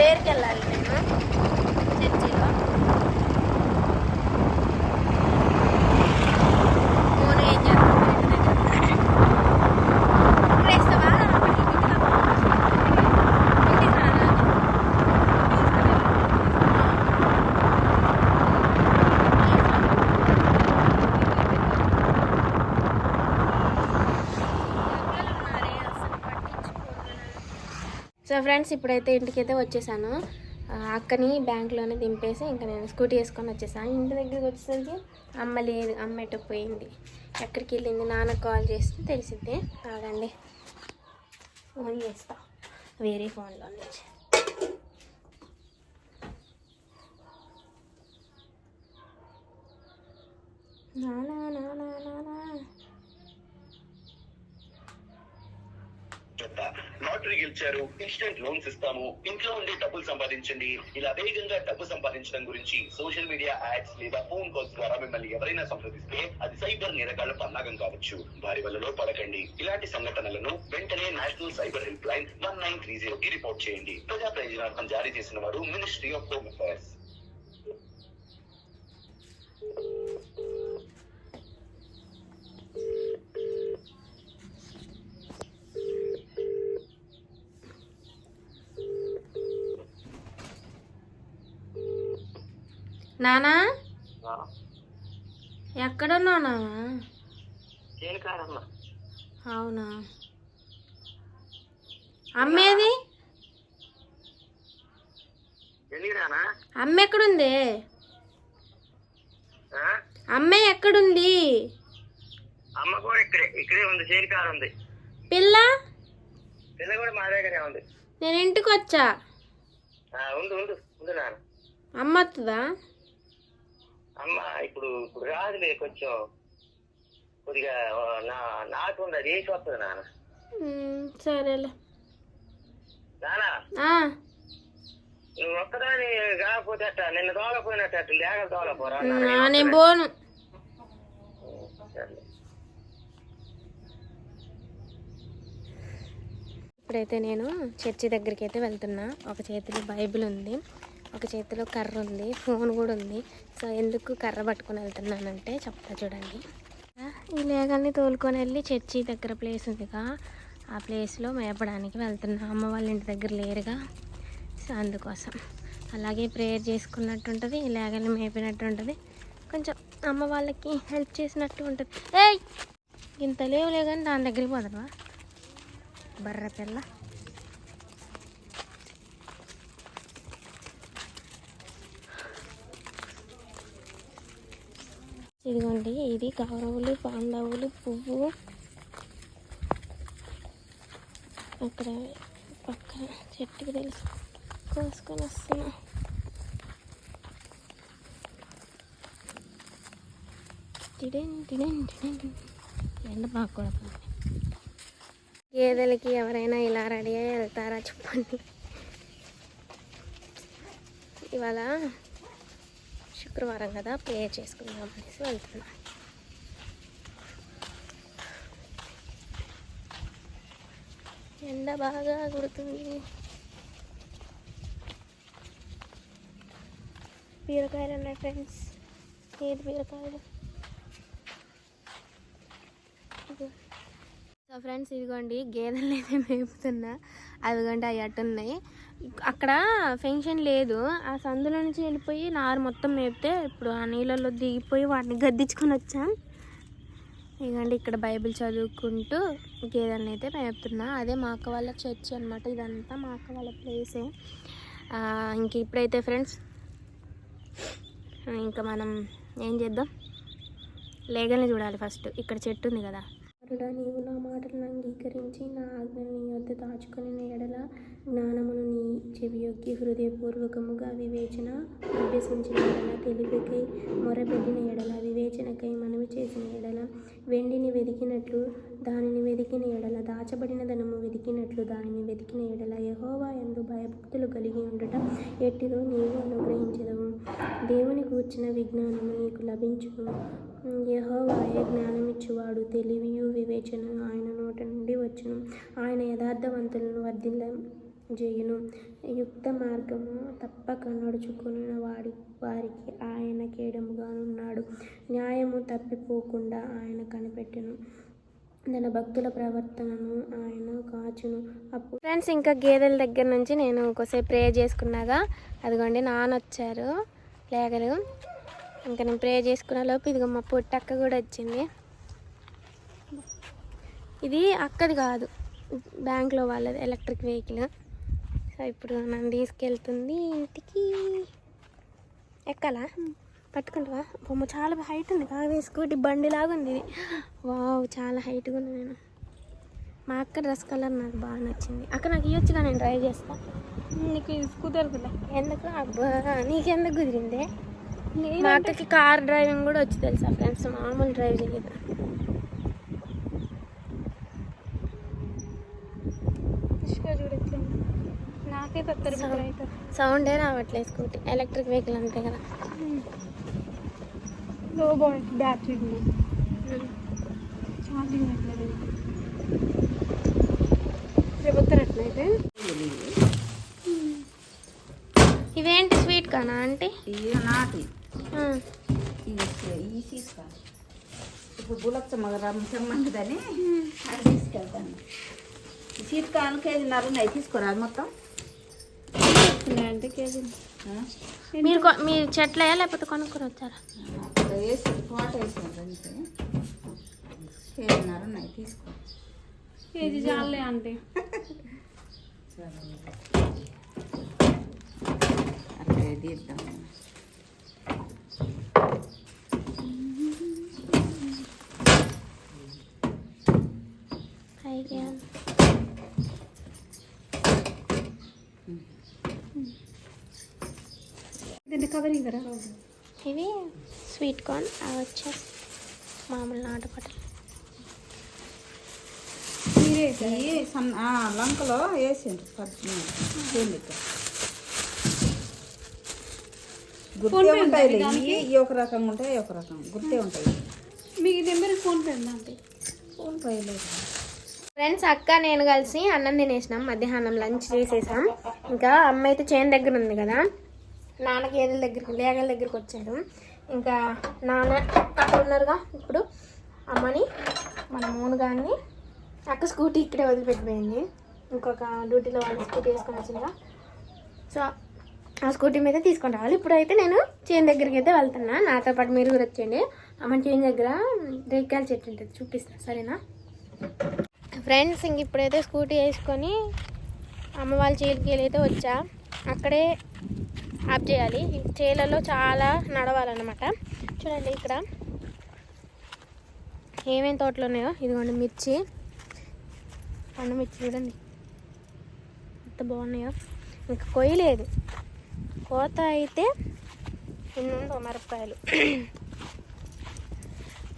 అయిన తర్వాత సో ప్రేయర్కి వెళ్ళాలి నేను చర్చిలో మోను ఏం చేస్తున్నాడు ఇంటి దగ్గర? క్రైస్తవా? ఇంటికి రానా? సో ఫ్రెండ్స్ ఇప్పుడైతే ఇంటికైతే వచ్చేసాను. అక్కని బ్యాంక్లోనే దింపేసి ఇంకా నేను స్కూటీ వేసుకొని వచ్చేసాను. ఇంటి దగ్గరికి వచ్చేసరికి అమ్మ లేదు అమ్మ ఎటు పోయింది? ఎక్కడికి వెళ్ళింది? నాన్న కాల్ చేస్తే తెలిసిద్ది. కాదండి ఫోన్ చేస్తా. వేరే ఫోన్లో నుంచి. నానా నానా నానా. చెత్త. లాటరీ గెలిచారు ఇన్స్టెంట్ లోన్స్ ఇస్తాము ఇంట్లో ఉండి డబ్బులు సంపాదించండి. ఇలా వేగంగా డబ్బు సంపాదించడం గురించి సోషల్ మీడియా యాడ్స్ లేదా ఫోన్ కాల్స్ ద్వారా మిమ్మల్ని ఎవరైనా సంప్రదిస్తే అది సైబర్ నేరగాళ్ళ పన్నాగం కావచ్చు. వారి వల్లలో పడకండి. ఇలాంటి సంఘటనలను వెంటనే national cyber helpline one nine three zero కి రిపోర్ట్ చేయండి. ప్రజా ప్రయోజనార్థం జారీ చేసిన వారు మినిస్ట్రీ ఆఫ్ హోమ్ అఫైర్స్ నానా? ఎక్కడున్నావు నానా? అవునా? అమ్మేది? అమ్మ ఎక్కడుంది? అమ్మ ఎక్కడుంది? అమ్మ కూడా ఇక్కడే ఇక్కడే ఉంది చేరికారు ఉంది. పిల్ల? పిల్ల కూడా మా దగ్గరే ఉంది. నేను ఇంటికి వచ్చా ఉండు ఉండు ఉండు నాన్న అమ్మ వస్తుందా అమ్మ ఇప్పుడు ఇప్పుడు రాదులే కొంచెం. కొద్దిగా నా నాకు ఉంది అది వేసి వస్తుంది నాన్న. సరేలే. నాన్న? ఆ, నువ్వు ఒక్కదాని కాకపోతే అట్ట నిన్న తోలపోయినట్టు అట్టు లేక తోలపోరా నేను పోను. ఇప్పుడైతే నేను చర్చి దగ్గరికి అయితే వెళ్తున్నా. ఒక చేతిలో బైబిల్ ఉంది ఒక చేతిలో కర్ర ఉంది ఫోన్ కూడా ఉంది. సో ఎందుకు కర్ర పట్టుకొని వెళ్తున్నానంటే చెప్తా చూడండి. ఈ లేగల్ని తోలుకొని వెళ్ళి చర్చి దగ్గర ప్లేస్ ఉందిగా. ఆ ప్లేస్లో మేపడానికి వెళ్తున్నా. అమ్మ వాళ్ళ ఇంటి దగ్గర లేరుగా. సో అందుకోసం. అలాగే ప్రేయర్ చేసుకున్నట్టు ఉంటుంది ఈ లేగల్ని మేపినట్టు ఉంటుంది కొంచెం అమ్మ వాళ్ళకి హెల్ప్ చేసినట్టు ఉంటుంది. ఏయ్! ఇంత లేవులే కానీ దాని దగ్గరికి పోదవా బర్ర పిల్ల. ఇదిగోండి ఇది కౌరవులు పాండవులు పువ్వు. అక్కడ పక్కన చెట్టుకి తెలుసు కోసుకొని వస్తున్నా. టిడెన్ టిడెన్ టిడెన్ ఎండ బాగా కొడుతుంది. గేదెలకి ఎవరైనా ఇలా రెడీ అయ్యి వెళ్తారా చెప్పండి. ఇవాళ శుక్రవారం కదా ప్రే చేసుకుందాం అనేసి వెళ్తున్నా ఎండ బాగా కుడుతుంది. బీరకాయలు ఉన్నాయి ఫ్రెండ్స్. ఏది బీరకాయలు? సో ఫ్రెండ్స్ ఇదిగోండి గేదెలు అయితే మేపుతున్నా. అదిగోండి అవి అట్టున్నాయి. అక్కడ ఫెన్షన్ లేదు. ఆ సందులో నుంచి వెళ్ళిపోయి నారు మొత్తం మేపితే ఇప్పుడు ఆ నీళ్ళల్లో దిగిపోయి వాటిని గద్దించుకొని వచ్చాను ఇదిగోండి ఇక్కడ బైబిల్ చదువుకుంటూ గేదెలను అయితే మేపుతున్నా. అదే మా అక్క వాళ్ళ చర్చ్ అనమాట ఇదంతా మా అక్క వాళ్ళ ప్లేసే ఇంక ఇప్పుడైతే ఫ్రెండ్స్ ఇంకా మనం ఏం చేద్దాం? లేగల్ని చూడాలి ఫస్ట్ ఇక్కడ చెట్టు ఉంది కదా. నీవు నా మాటలను అంగీకరించి నా ఆజ్ఞని నీ వద్ద దాచుకొని ఎడల జ్ఞానమును నీ చెవియొక్కి హృదయపూర్వకముగా వివేచన అభ్యసించిన ఎడల తెలివికై మొరపెట్టిన ఎడల వివేచనకై మనవి చేసిన ఎడల వెండిని వెదికినట్లు దానిని వెదికిన ఎడల దాచబడిన ధనము వెదికినట్లు దానిని వెతికిన ఎడల యహోవా ఎందు భయభక్తులు కలిగి ఉండట ఎట్టిదో నీవు అనుగ్రహించదవు. దేవుని కూర్చిన విజ్ఞానము నీకు లభించును. యహోవాయే జ్ఞానమిచ్చువాడు తెలివియు వివేచన ఆయన నోట నుండి వచ్చును. ఆయన యథార్థవంతులను వర్ధిల్ల చేయును. యుక్త మార్గము తప్పక నడుచుకున్న వాడి వారికి ఆయన కేడముగానున్నాడు. న్యాయము తప్పిపోకుండా ఆయన కనిపెట్టెను. తన భక్తుల ప్రవర్తనను ఆయన కాచును. అప్పుడు ఫ్రెండ్స్ ఇంకా గేదెల దగ్గర నుంచి నేను ఒకసేపు ప్రే చేసుకున్నాగా. అదిగోండి నాన్న వచ్చారు లేగరు. ఇంకా నేను ప్రే చేసుకున్న లోపు ఇదిగో మా పొట్టి అక్క కూడా వచ్చింది. ఇది అక్కది కాదు. బ్యాంక్లో వాళ్ళది ఎలక్ట్రిక్ వెహికల్. సో ఇప్పుడు నన్ను తీసుకెళ్తుంది ఇంటికి. ఎక్కాలా? పట్టుకుంటావా? బొమ్మ చాలా హైట్ ఉంది. కాదు స్కూటీ బండి లాగా ఉంది ఇది. వావ్ చాలా హైట్గా ఉంది నేను మా అక్క డ్రెస్ కలర్ నాకు బాగా నచ్చింది. అక్క నాకు ఇవ్వచ్చుగా నేను డ్రైవ్ చేస్తా. నీకు కుదరదులే. ఎందుకు? అబ్బా నీకెందుకు కుదిరిందే? మా అక్కకి కార్ డ్రైవింగ్ కూడా వచ్చి తెలుసా ఫ్రెండ్స్ మామూలు డ్రైవ్ చేయదు పుష్కర్ చూడట్లే నాకే తత్తరు అయితే సౌండే రావట్లేదు స్కూటీ. ఎలక్ట్రిక్ వెహికల్ అంతే కదా. లో బాగుంటుంది బ్యాటరీ ఛార్జింగ్ పెట్టలేదు. రేపు వస్తారట్లయితే ఇవేంటి స్వీట్ కానా ఇవి నాటి. ఇవి తీసుకో ఇప్పుడు బులచ్చమ్మ రమ్మంటుందని అది తీసుకెళ్తాను. కాను కేజీన్నర ఉన్నాయి తీసుకోరా అది మొత్తం? అంటే కేజీ ఆ? మీరు మీరు చెట్లయా లేకపోతే కొనుక్కొని వచ్చారా? వేసి తోట వేసినారు అంతే కేజీన్నర ఉన్నాయి తీసుకో. కేజీ చాలే అంటే అక్కడ తీద్దాం ఐడియా దీన్ని కవరింగ్ కదా? ఇవి స్వీట్ కార్న్ అవి వచ్చేసి మామూలు సన్న ఆ, లంకలో వేసిండ్రు. గుర్తే ఉంటాయి ఒక రకంగా ఉంటాయి ఈ ఒక రకం గుర్తే ఉంటాయి. మీ నెంబర్ ఫోన్ పే ఫోన్ పోయలేదు ఫ్రెండ్స్ అక్క నేను కలిసి అన్నం తినేసినాం. మధ్యాహ్నం లంచ్ చేసేసాం. ఇంకా అమ్మ అయితే చేను దగ్గర ఉంది కదా. నాన్న గేదెల దగ్గరికి లేగల దగ్గరికి వచ్చాడు. ఇంకా నాన్న అక్కడ ఉన్నారుగా ఇప్పుడు అమ్మని మన మూనుగాన్ని అక్క స్కూటీ ఇక్కడే వదిలిపెట్టిపోయింది. ఇంకొక డ్యూటీలో వాళ్ళు స్కూటీ వేసుకొని వచ్చిందా సో ఆ స్కూటీ మీద తీసుకొని రావాలి. ఇప్పుడైతే నేను చేను దగ్గరికి అయితే వెళ్తున్నా. నాతో పాటు మీరు కూడా వచ్చేయండి. అమ్మ చేను దగ్గర రేకాయల చెట్టు ఉంటుంది చూపిస్తాను సరేనా? ఫ్రెండ్స్ ఇంక ఇప్పుడైతే స్కూటీ వేసుకొని అమ్మ వాళ్ళ చేతికి అయితే వచ్చా. అక్కడే ఆఫ్ చేయాలి. చేలలో చాలా నడవాలన్నమాట. చూడండి ఇక్కడ. ఏమేమి తోటలు ఉన్నాయో? ఇదిగోండి మిర్చి. పండు మిర్చి చూడండి. ఎంత బాగున్నాయో. ఇంకా కొయ్యలేదు కోత అయితే ఎన్నుందో మిరపకాయలు.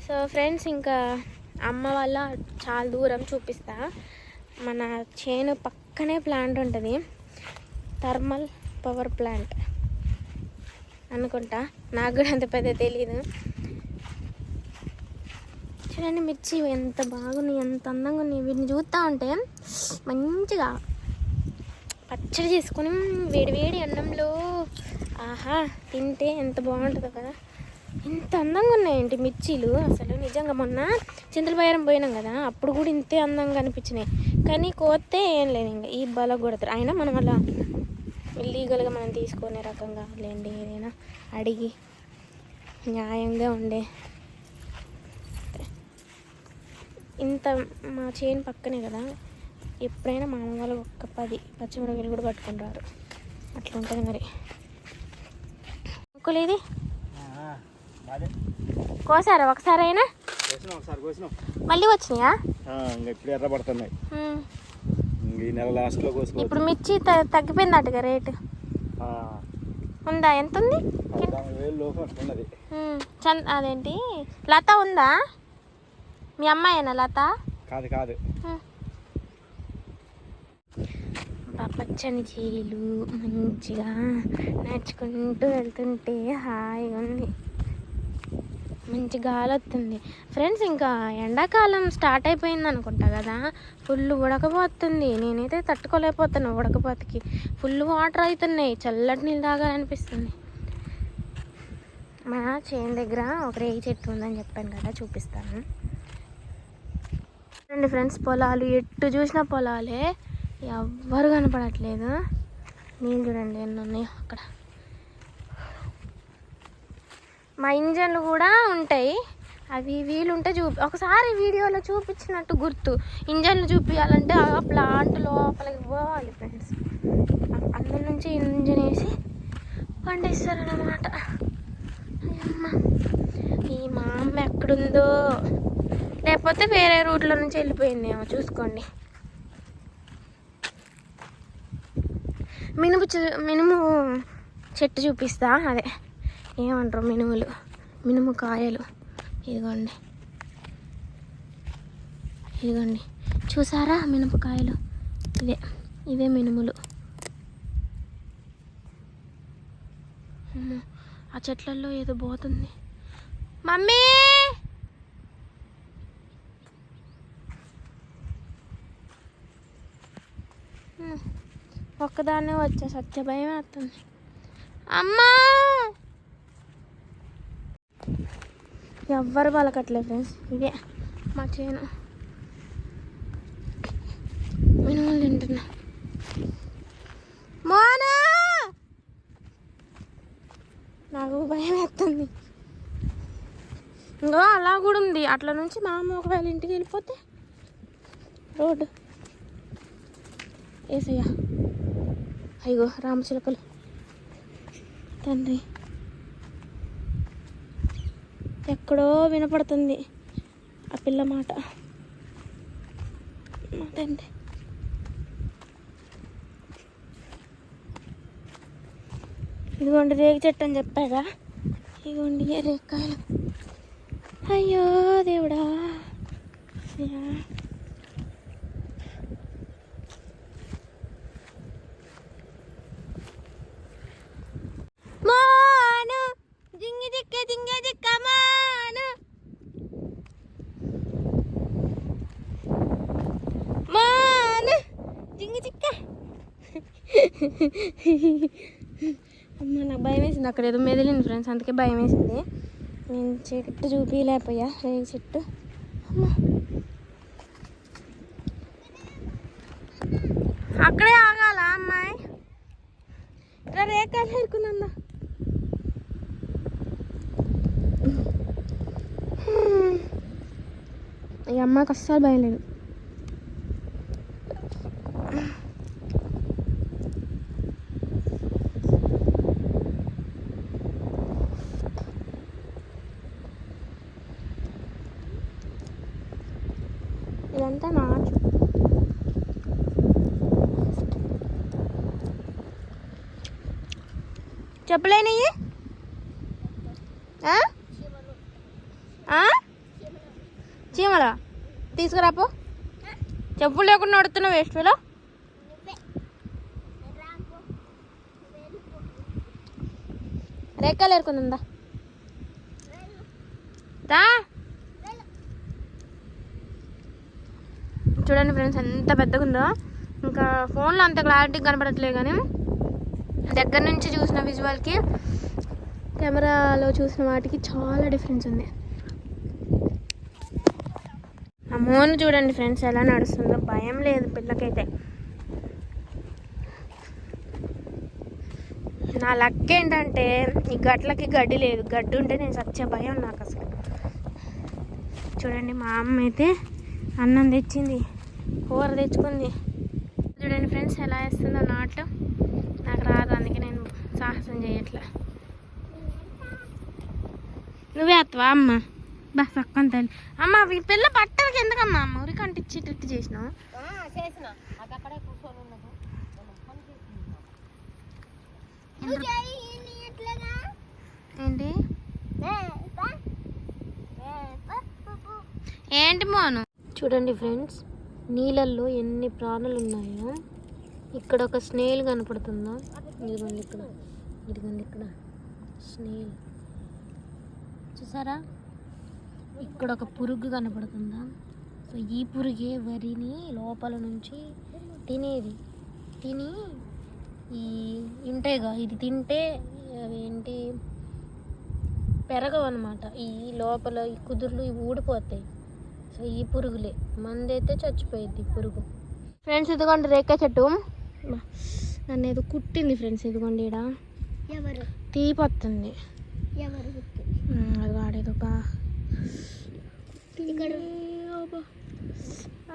సో ఫ్రెండ్స్ ఇంకా అమ్మ వాళ్ళ చాలా దూరం చూపిస్తా. మన చేను పక్కనే ప్లాంట్ ఉంటుంది. Thermal power plant. అనుకుంటా. నాకు కూడా అంత పెద్ద తెలీదు. చూడండి మిర్చి ఎంత బాగున్నాయి ఎంత అందంగా ఉన్నాయి. వీటిని చూస్తూ ఉంటే మంచిగా పచ్చడి చేసుకొని వేడివేడి అన్నంలో ఆహా తింటే ఎంత బాగుంటుందో కదా. ఇంత అందంగా ఉన్నాయండి మిర్చీలు. అసలు నిజంగా మొన్న చింతలబయారం పోయినాం కదా అప్పుడు కూడా ఇంతే అందంగా అనిపించినాయి. కానీ కోతే ఏం లేదు ఇంకా. ఈ బల కొడతారు. అయినా మనం అలా ఇల్లీగల్గా మనం తీసుకునే రకంగా లేండి ఏదైనా అడిగి న్యాయంగా ఉండే. ఇంత మా చేను పక్కనే కదా ఎప్పుడైనా మా అమ్మ వాళ్ళు ఒక్క పది పచ్చిమిరపకాయలు కూడా పట్టుకుంటారు. అట్లా ఉంటుంది మరి. ఇది? కోసారా ఒకసారి కోసినాం. మళ్ళీ వచ్చినాయా? ఇంకా ఇప్పుడు ఎర్ర పడుతున్నాయి ఈ నెల లాస్ట్లో కోసుకోవచ్చు. ఇప్పుడు మిర్చి తగ్గిపోయిందటగా రేటు. ఉందా? ఎంత ఉంది. చంద్ అదేంటి? లత ఉందా? మీ అమ్మాయేనా లత? కాదు కాదు. పచ్చని చీలు మంచిగా నడుచుకుంటూ వెళ్తుంటే హాయిగా ఉంది. మంచి గాలి వస్తుంది ఫ్రెండ్స్ ఇంకా ఎండాకాలం స్టార్ట్ అయిపోయింది అనుకుంటా కదా? ఫుల్ ఉడకపోతుంది. నేనైతే తట్టుకోలేకపోతాను ఉడకపోతకి. ఫుల్ వాటర్ అవుతున్నాయి చల్లటి నీళ్ళు తాగాలనిపిస్తుంది. మా చేను దగ్గర ఒక రేగి చెట్టు ఉందని చెప్పాను కదా చూపిస్తాను. చూడండి ఫ్రెండ్స్ పొలాలు. ఎటు చూసినా పొలాలే. ఎవ్వరు కనపడట్లేదు. నీళ్ళు చూడండి ఎన్ని ఉన్నాయో అక్కడ. మా ఇంజన్లు కూడా ఉంటాయి. అవి వీలుంటే చూపి ఒకసారి వీడియోలో చూపించినట్టు గుర్తు. ఇంజన్లు చూపించాలంటే ఆ ప్లాంట్ లోపలికి పోవాలి ఫ్రెండ్స్. అందులో నుంచి ఇంజన్ వేసి పండిస్తారనమాట ఈ మా అమ్మ ఎక్కడుందో? లేకపోతే వేరే రూట్లో నుంచి వెళ్ళిపోయిందేమో చూసుకోండి. మినుము చూ మినుము చెట్టు చూపిస్తా అదే. ఏమంటారు మినుములు? మినుము కాయలు. ఇదిగోండి. ఇదిగోండి. చూసారా మినపకాయలు ఇవే ఇవే మినుములు. ఆ చెట్లలో ఏదో పోతుంది మమ్మీ! ఒక్కదాన్నే వచ్చా సత్య భయం వేస్తుంది. అమ్మా! ఎవ్వరు పలకట్లేదు ఫ్రెండ్స్. ఇదే మా చేను. మినుములు తింటున్నా. మోనా! నాకు భయం వేస్తుంది. ఇంకో అలా కూడా ఉంది. అట్లా నుంచి మా అమ్మ ఒకవేళ ఇంటికి వెళ్ళిపోతే రోడ్డు. ఏసయ్యా. అయ్యో రామచిలకలు. తండ్రి. ఎక్కడో వినపడుతుంది ఆ పిల్ల మాట. మా ఇదిగోండి రేగి చెట్టు అని చెప్పాగా ఇదిగోండి ఏ రేకాయలు అయ్యో దేవుడా అయ్యా. మాను జింగి జిక్క జింగి జిక్క మాను మాను జింగి జిక్క అమ్మ నాకు భయం వేసింది అక్కడ ఏదో మెదిలింది ఫ్రెండ్స్ అందుకే భయం వేసింది. నేను చెట్టు చూపించలేకపోయా రేగి చెట్టు. అక్కడే ఆగాల అమ్మాయి? ఇలా రేఖలు ఎరుకుందా ఈ అమ్మాయికి అస్సలు భయం లేదు ఇదంతా నాచు చెప్పలేనివి చీమల. తీసుకురాపో చెప్పులు లేకుండా ఆడుతున్నావు వేస్ట్లో రేఖలు ఏరుకుందా దా. చూడండి ఫ్రెండ్స్ ఎంత పెద్దగా ఉందో ఇంకా ఫోన్లో అంత క్లారిటీ కనపడట్లేదు కానీ దగ్గర నుంచి చూసిన విజువల్కి కెమెరాలో చూసిన వాటికి చాలా డిఫరెన్స్ ఉంది. ఆ చూడండి ఫ్రెండ్స్ ఎలా నడుస్తుందో భయం లేదు పిల్లకైతే. నా లక్ ఏంటంటే ఈ గట్లకి గడ్డి లేదు. గడ్డి ఉంటే నేను సచ్చే భయం నాకు అసలు. చూడండి మా అమ్మ అయితే అన్నం తెచ్చింది కూర తెచ్చుకుంది. చూడండి ఫ్రెండ్స్ ఎలా వేస్తుందో నాటు నాకు రాదు అందుకే నేను సాహసం చేయట్లే. నువ్వే అత్తవా అమ్మ? బా పక్కన తల్లి. అమ్మ ఈ పిల్ల బట్టలకి ఎందుకమ్మా అమ్మ? ఊరికి అంటిచ్చేటట్టు చేసినావు? ఏంటి? ఏంటి మోను? చూడండి ఫ్రెండ్స్ నీళ్ళల్లో ఎన్ని ప్రాణులు ఉన్నాయో ఇక్కడ ఒక స్నేల్ కనపడుతుందా? ఇదిగోండి ఇక్కడ. ఇదిగోండి ఇక్కడ. స్నేల్. చూసారా? ఇక్కడ ఒక పురుగు కనపడుతుందా? సో ఈ పురుగే వరిని లోపల నుంచి తినేది. తిని ఈ ఉంటాయిగా ఇది తింటే అవేంటి? ఏంటి పెరగవు అనమాట ఈ లోపల ఈ కుదుర్లు ఇవి ఊడిపోతాయి. సో ఈ పురుగులే. మందైతే చచ్చిపోయింది పురుగు. ఫ్రెండ్స్ ఇదిగోండి రేఖ చెట్టు. నన్ను ఏదో కుట్టింది ఫ్రెండ్స్ ఇదిగోండి ఎవరు? ఉమ్, అది వాడేదో ఇక్కడ.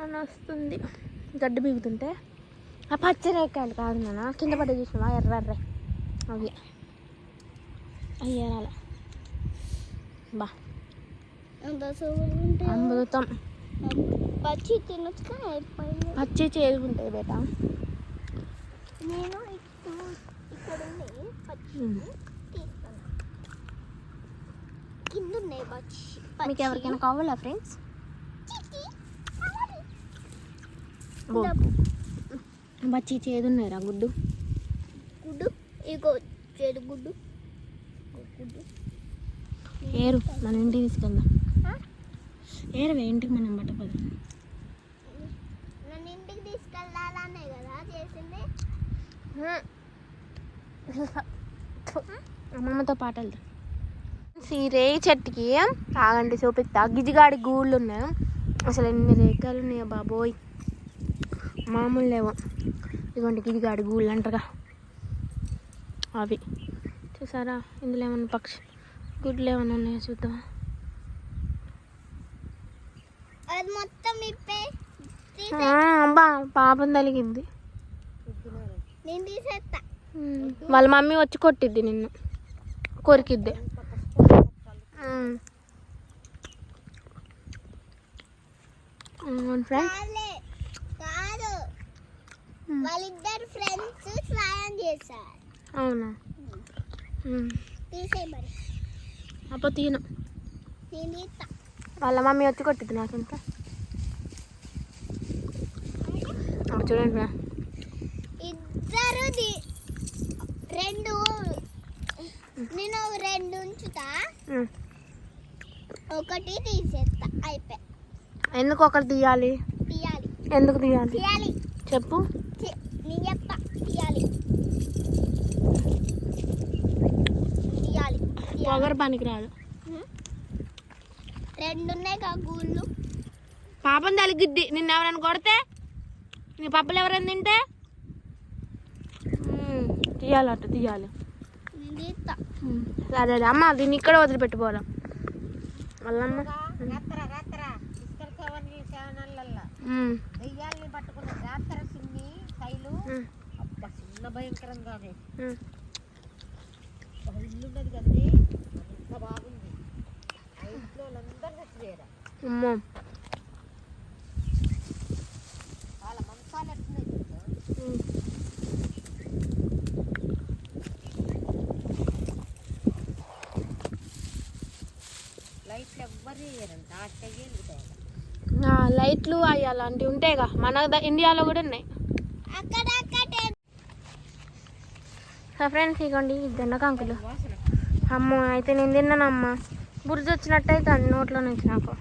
అని వస్తుంది. గడ్డి బిగుతుంటే ఆ పచ్చ రేకాయలు కాదు నాన్న కింద పడ్డ చూసినావా? ఎర్రర్రే అవి. అయ్యారాల బా. అమృతం. పచ్చి అయిపోయింది. పచ్చి చేసుకుంటాయి బేట. నేను ఇప్పుడు ఇక్కడ ఉన్నాయి పచ్చి. తీస్తాను కింద ఉన్నాయి పచ్చి మీకు ఎవరికైనా కావాలా ఫ్రెండ్స్ పచ్చి ఓ పచ్చి చేదున్నాయిరా గుడ్డు? గుడ్డు ఇగో చెడు గుడ్డు. గుడ్డు. ఏరు మన ఇంటికి తీసుకెళ్దాం? ఏరవే ఇంటికి మనం పట్టపదు నన్ను ఇంటికి తీసుకెళ్ళాలనే కదా చేసింది. అమ్మమ్మతో పాటు వెళ్దాం ఈ రేగి చెట్టుకి ఆగండి చూపిస్తా. గిజిగాడి గూళ్ళు ఉన్నాయి అసలు ఎన్ని రేఖలు ఉన్నాయో బాబోయ్. మామూలు లేవు. ఇదిగోండి గిజిగాడి గూళ్ళు అంటారుగా. అవి. చూసారా? ఇందులో ఏమన్నా పక్షి గుడ్లు ఏమన్నా ఉన్నాయో చూద్దాం. అది మొత్తం పాపం తలిగింది నేను తీసేస్తా వాళ్ళ మమ్మీ వచ్చి కొట్టిద్ది నిన్ను. కొరికిద్ది. వాళ్ళిద్దరు ఫ్రెండ్స్ స్నానం చేశారు. అవునా. తీసే మరి. అప్పుడు తీను. వాళ్ళ మమ్మీ వచ్చి కొట్టిద్ది నాకు ఇంకా చూడండి ఇద్దరు రెండు. నేను రెండు ఉంచుతా. ఒకటి తీసేస్తా. అయిపోయి ఎందుకు ఒకటి తీయాలి? తీయాలి. ఎందుకు తీయాలి? తీయాలి. చెప్పు. నేను చెప్తా. తీయాలి. తీయాలి. పొగరు పనికి రాదు రెండు ఉన్నాయి కా గూళ్ళు? పాపం తలిగిద్ది. నిన్ను ఎవరైనా కొడితే? నీ పప్పులు ఎవరైనా తింటే? ఉమ్, తీయాలి. అదే అదే అమ్మ దీన్ని ఇక్కడ వదిలిపెట్టుకోవాలి? ఉమ్, దెయ్యాల్ని పట్టుకున్న సిన్ని శైలు. అబ్బా చిన్న భయంకరంగా ఇల్లు ఉన్నది కదండి. అంత బాగుంది. ఆ ఇంట్లో వాళ్ళందరూ చచ్చిపోయారు అమ్మో వాళ్ళ మంచాలు ఎట్టున్నాయి తెలుసా? ఉమ్. లైట్లు అవి అలాంటివి ఉంటాయిగా మన ద- ఇండియాలో కూడా ఉన్నాయి. అక్కడ అక్కడే సో ఫ్రెండ్స్ ఇగోండి దొండకాంకులు వాసన. అమ్మో అయితే నేను తిన్నానమ్మా. బుర్జ వచ్చినట్టయితే అన్ని నోట్లో నుంచి నాకు.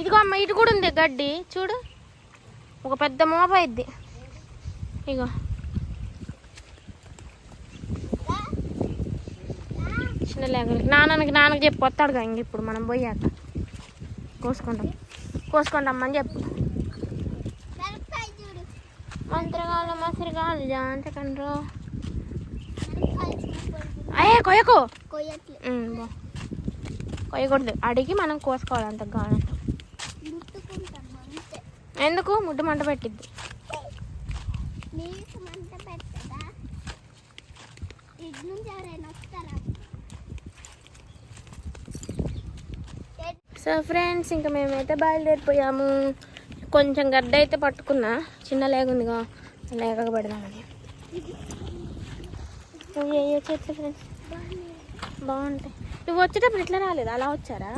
ఇదిగో అమ్మ ఇటు కూడా ఉంది గడ్డి. చూడు. ఒక పెద్ద మోప ఇద్ది ఇగో. చిన్న లేగలకి నాన్నకి నాన్నకి చెప్పు వస్తాడుగా ఇంక ఇప్పుడు మనం పోయాక. కోసుకుంటాం కోసుకుంటాం అని చెప్పు మంత్రగాలు మసరిగాలు జాంతకండ్రు. అయ్యే కొయ్యకు. కొయ్యకూడదు. అడిగి మనం కోసుకోవాలి అంత గానం ముట్టుకుంటాం అంతే. ఎందుకు? ముడ్డు మంట పెట్టిద్ది నీకు మంట పెట్టదా ఇటు నుంచి ఎవరైనా వస్తారా సో ఫ్రెండ్స్ ఇంకా మేమైతే బయలుదేరిపోయాము. కొంచెం గడ్డ అయితే పట్టుకున్నా. చిన్న లేగ ఉందిగా. లేక పెడదామని. ఇవి ఏ చెట్లు ఫ్రెండ్స్ బాగుంటాయి. నువ్వు వచ్చేటప్పుడు ఇట్లా రాలేదు? అలా వచ్చారా?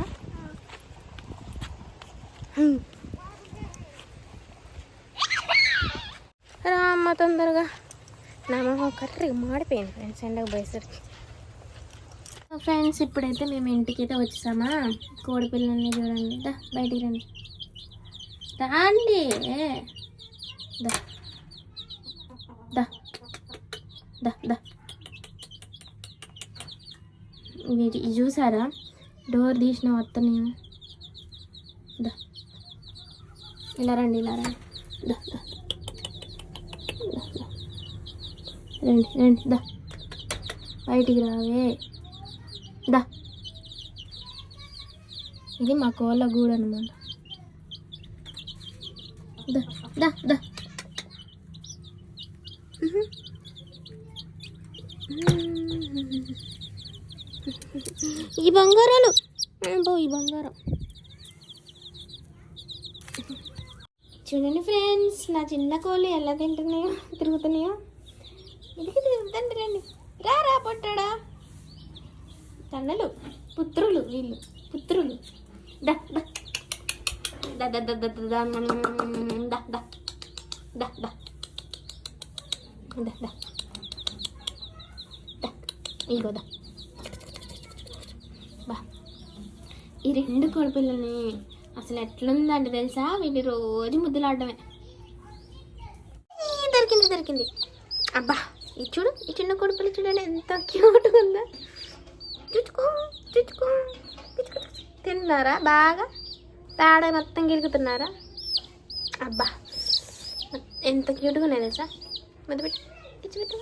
రా అమ్మ తొందరగా. నా మొహం కర్రీ మాడిపోయింది ఫ్రెండ్స్ ఎండకు పోయేసరికి. ఫ్రెండ్స్ ఇప్పుడైతే మేము ఇంటికి అయితే వచ్చేసామా? కోడి పిల్లల్ని చూడండి. దా బయటికి రండి. రాండి. దా దా దా దా. వీటి ఇది చూసారా? డోర్ తీసిన వస్తాను నేను దా. ఇలా రండి ఇలా రండి. దా, దా. రండి రండి దా. బయటికి రావే. దా. ఇది మా కోళ్ళ గూడు అనమాట దా దా దా. ఈ బంగారాలు. అబ్బో ఈ బంగారం. చూడండి ఫ్రెండ్స్ నా చిన్న కోళ్ళు ఎలా తింటున్నాయో తిరుగుతున్నాయో. ఇదికి తిరుగుతండి రండి. రా రా పొట్టాడా. కన్నలు పుత్రులు వీళ్ళు. పుత్రులు. ద ఇగోదా బా. ఈ రెండు కోడిపిల్లని అసలు ఎట్లుందండి తెలుసా? వీళ్ళు రోజు ముద్దులాడమే దొరికింది దొరికింది. అబ్బా ఇది చూడు ఈ చిన్న కొడుపులు చూడండి ఎంత క్యూట్గా ఉందా. చుచ్చుకో చుచ్చుకో తిన్నారా బాగా? పేడ మొత్తం గిలుకుతున్నారా అబ్బా ఎంత క్యూట్గా ఉన్నాయి తెలుసా? మొదపెట్టి ఇచ్చిపెట్టు